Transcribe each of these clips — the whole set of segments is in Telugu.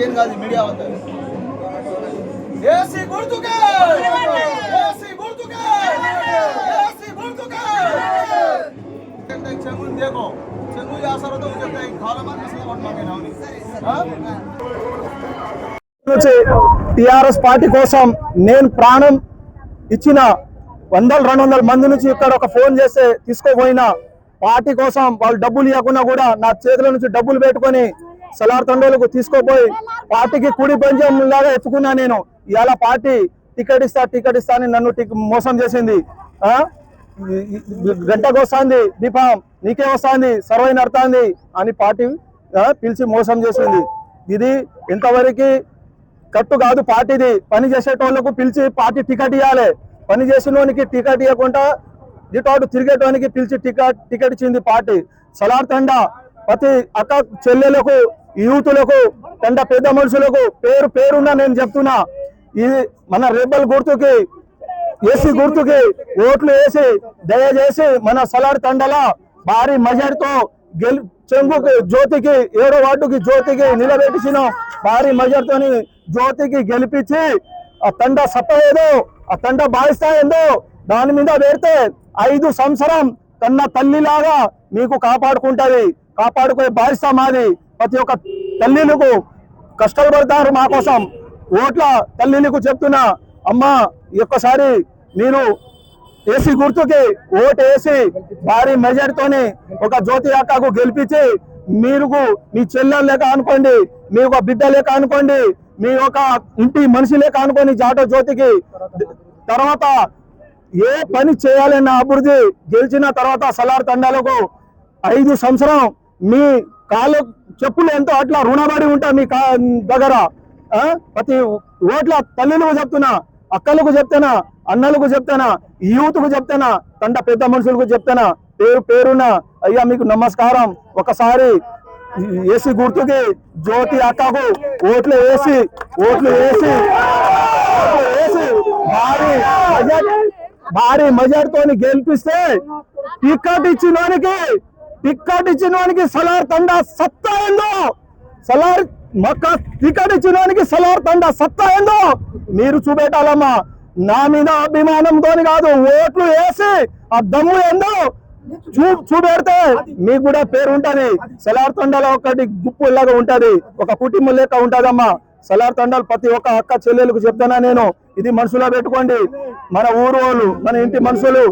మాకేం కాదు మీడియా అవుతారు ఏసీ గుర్తుకే ఏసీ గుర్తుకే ఏసీ గుర్తుకే చెంగు देखो చెంగు చేస్తారో तो చెప్తే కాలమాన్ అసలు కొట్టమాకే నావని నుంచి టిఆర్ఎస్ పార్టీ కోసం నేను ప్రాణం ఇచ్చిన వందల రెండు వందల మంది నుంచి ఇక్కడ ఒక ఫోన్ చేస్తే తీసుకోపోయిన పార్టీ కోసం వాళ్ళు డబ్బులు ఇవ్వకుండా కూడా నా చేతుల నుంచి డబ్బులు పెట్టుకొని సలార్ తండోలకు తీసుకోపోయి పార్టీకి కుడి పంచం లాగా ఎత్తుకున్నా నేను. ఇవాళ పార్టీ టికెట్ ఇస్తా టికెట్ ఇస్తా అని నన్ను మోసం చేసింది. గంటకు వస్తుంది దీపం నీకే వస్తుంది సర్వై నడుతుంది అని పార్టీ పిలిచి మోసం చేసింది. ఇది ఇంతవరకు కట్టు కాదు పార్టీది. పని చేసేటోళ్ళకు పిలిచి పార్టీ టికెట్ ఇవ్వాలి పని చేసినోనికి టికెట్ ఇవ్వకుండా ఇటు తిరిగేటానికి పిలిచి టికెట్ టికెట్ ఇచ్చింది పార్టీ. సలార్ తండా ప్రతి అక్క చెల్లెలకు యూతులకు తండ పెద్ద మనుషులకు పేరు పేరున్నా నేను చెప్తున్నా. ఇది మన రేబల్ గుర్తుకి ఏసీ గుర్తుకి ఓట్లు వేసి దయచేసి మన సలార్ తండల భారీ మెజార్టీతో గెలు చెంగుకి జ్యోతికి ఏడో వార్డుకి జ్యోతికి నిలబెట్టించిన భారీ మెజార్టీతోని జ్యోతికి గెలిపించి ఆ తండ సత్తా ఏదో ఆ తండ బాధిస్తా ఏందో దాని మీద పెడితే ఐదు సంవత్సరం కన్న తల్లిలాగా మీకు కాపాడుకుంటది. కాపాడుకునే బాధ్యత మాది. ప్రతి ఒక్క తల్లిలకు కష్టపడతారు మా కోసం. ఓట్ల తల్లిలకు చెప్తున్నా అమ్మా ఒక్కసారి మీరు ఏసీ గుర్తుకి ఓటు వేసి భారీ మెజార్టీతోని ఒక జ్యోతి అక్కకు గెలిపించి మీరు మీ చెల్లెలు లేక అనుకోండి మీ ఒక బిడ్డ లేక అనుకోండి మీ ఒక ఇంటి మనిషి లేక అనుకోండి జాటో జ్యోతికి. తర్వాత ఏ పని చేయాలన్న అభివృద్ధి గెలిచిన తర్వాత సలార్ తండాలకు ఐదు సంవత్సరం మీ కాళ్ళు చెప్పులు ఎంతో అట్లా రుణపడి ఉంటా మీ కా దగ్గర. ప్రతి ఓట్ల తల్లులకు చెప్తున్నా అక్కలకు చెప్తానా అన్నలకు చెప్తానా యూత్కు చెప్తానా తండ పెద్ద మనుషులకు చెప్తానా పేరు పేరున అయ్యా మీకు నమస్కారం. ఒకసారి ఏసీ గుర్తుకి జ్యోతి అక్కకు ఓట్లు వేసి ఓట్లు వేసి ఓట్లు వేసి భారీ మెజార్టీ భారీ మెజార్టీతో గెలిపిస్తే టిక్కెట్ ఇచ్చినోనికి టిక్కెట్ ఇచ్చినోనికి సలార్ తండ సత్తా ఏందో? సలార్ మక్క టికెట్ ఇచ్చినోనికి సలార్ తండ సత్తా ఏందో? మీరు చూపెట్టాలమ్మా. నా మీద అభిమానంతో కాదు ఓట్లు వేసి ఆ దమ్ము ఏందో? చూ చూపెడితే మీకు కూడా పేరు ఉంటుంది. సలార్ తండాలో ఒకటి గుప్పులాగా ఉంటుంది ఉంటది. ఒక కుటుంబం లెక్క ఉంటదమ్మా. సలార్ తండాలు ప్రతి ఒక్క అక్క చెల్లెలకు చెప్తానా నేను? ఇది మనసులో పెట్టుకోండి. మన ఊరు వాళ్ళు మన ఇంటి మనుషులు.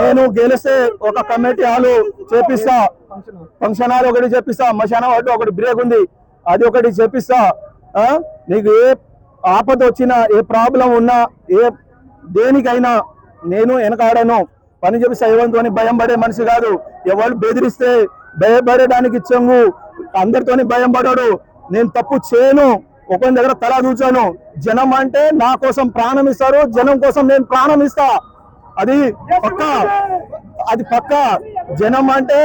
నేను గెలిస్తే ఒక కమిటీ హాలు చేపిస్తా. ఫంక్షన్ హాల్ ఒకటి చేపిస్తా మశానం ఒకటి ఒకటి బ్రేక్ ఉంది. అది ఒకటి చేపిస్తా. నీకు ఏ ఆపద వచ్చినా ఏ ప్రాబ్లం ఉన్నా ఏ దేనికైనా నేను వెనకాడను. పని చేపిస్తా ఎవరితోని భయం పడే మనిషి కాదు. ఎవరు బెదిరిస్తే భయపడడానికి చెంగు. అందరితోని భయం పడాడు. నేను తప్పు చేయను. ఒకరి దగ్గర తల దూచాను జనం అంటే నా కోసం ప్రాణం ఇస్తారు జనం కోసం నేను ప్రాణం ఇస్తా. అది పక్క. అది పక్క. జనం అంటే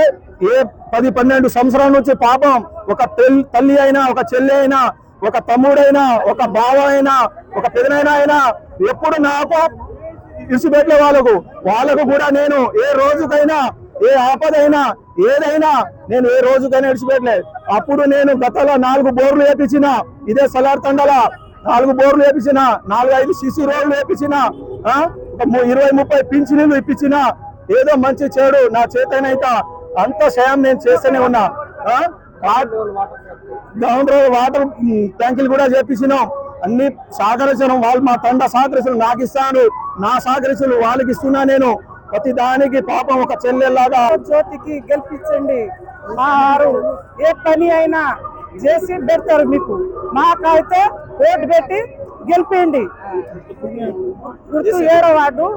ఏ పది పన్నెండు సంవత్సరాల నుంచి పాపం. ఒక తల్లి అయినా ఒక చెల్లి అయినా ఒక తమ్ముడైనా ఒక బావ అయినా ఒక పెదనైనా అయినా ఎప్పుడు నాకు ఇసుపెట్టే వాళ్ళకు. వాళ్ళకు కూడా నేను ఏ రోజుకైనా ఏ ఆపదైనా ఏదైనా నేను ఏ రోజుకైనా విడిచిపెట్టలేదు. అప్పుడు నేను గతంలో నాలుగు బోర్లు వేపించిన ఇదే సలార్ తండల నాలుగు బోర్లు వేపించిన నాలుగు ఐదు సిసి రోడ్లు వేపించిన ఇరవై ముప్పై పింఛనీలు ఇప్పించిన ఏదో మంచి చేడు నా చేతనైతే అంత సాయం నేను చేస్తూనే ఉన్నా ఆ? వాటర్ ట్యాంకులు కూడా చేపించినాం. అన్ని సహకరించడం వాళ్ళు మా తండ సహకరించడం నాకు ఇస్తాను. నా సహకరించలు వాళ్ళకి ఇస్తున్నా నేను. ప్రతి దానికి పాపం ఒక చెల్లెల్లాగా. జ్యోతికి గెలిపించండి. మారు. ఏ పని అయినా చేసి పెడతారు మీకు. మాకైతే ఓటు పెట్టి గెలిపేయండి. గుర్తు ఏడో వార్డు.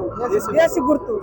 ఏసీ గుర్తు.